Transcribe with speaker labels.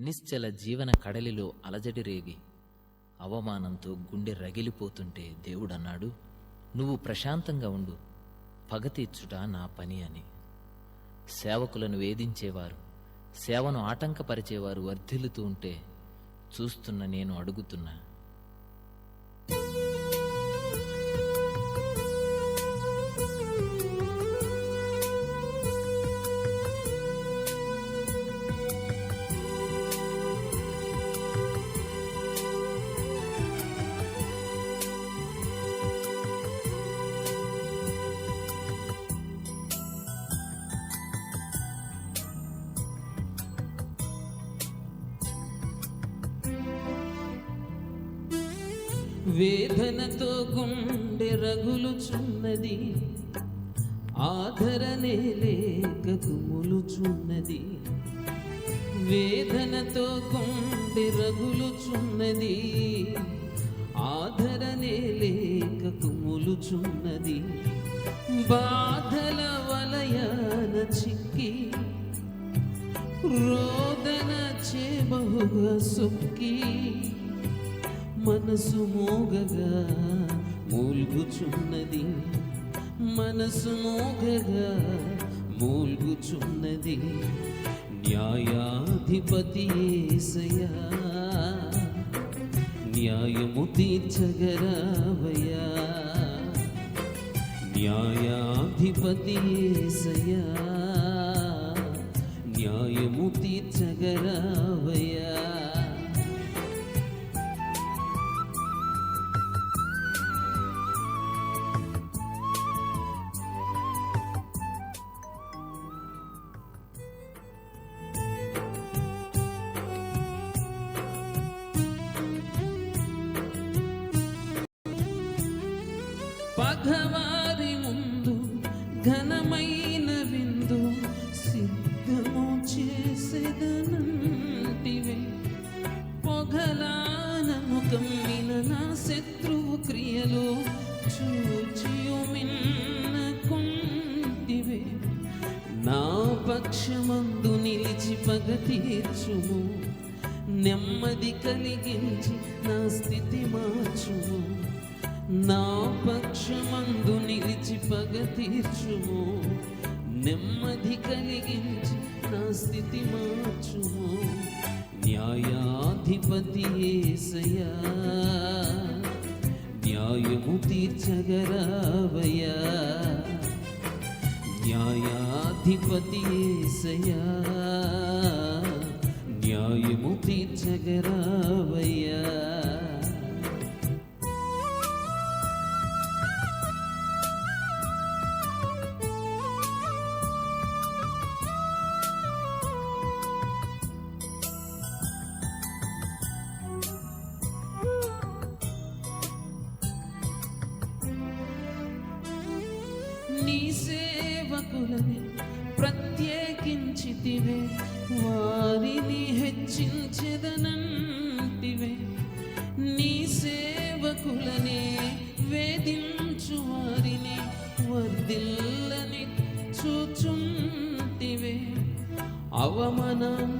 Speaker 1: నిశ్చల జీవన కడలిలో అలజడి రేగి. అవమానంతో గుండె రగిలిపోతుంటే దేవుడన్నాడు నువ్వు ప్రశాంతంగా ఉండు పగ తీర్చుట నా పని అని. సేవకులను వేధించేవారు సేవను ఆటంకపరిచేవారు వర్ధిల్లుతూ ఉంటే చూస్తున్న నేను అడుగుతున్నా
Speaker 2: వేదనతో గుండె రగులుచున్నది. ఆదరణే లేక కుములుచున్నది వేదనతో గుండె రగులుచున్నది. ఆదరణే లేక కుములుచున్నది బాధల వలయాన చిక్కి రోదన చే బహుగా సొక్కి. మనసు మోగగా మూల్గుచున్నది. మనసు మోగగా మూల్గుచున్నది. న్యాయాధిపతి ఏసయా న్యాయము తీర్చగరావయ్యా. న్యాయాధిపతి ఏసయా న్యాయము తీర్చగరావయ్యా. పగవారి ముందు ఘనమైన విందు సిద్ధము చేసేదనంటివే. పొగలాన ముఖం నా శత్రువు క్రియలు చూచియు మిన్నకుంటివే నా పక్షమందు నిలిచి పగ తీర్చుము. నెమ్మది కలిగించి నా స్థితి మార్చుము. నా పక్షమందు నిలిచి పగ తీర్చుము. నెమ్మది కలిగించి నా స్థితి మార్చుము. న్యాయాధిపతి ఏసయా న్యాయము తీర్చగరావయ్యా. న్యాయాధిపతి ఏసయా న్యాయము తీర్చగరావయ్యా. నీ సేవకులని ప్రత్యేకించితివే. వారిని హెచ్చించెదనంటివే. నీ సేవకులనే వేధించు వారిని వర్దిల్లని చూచుంటివే అవమానం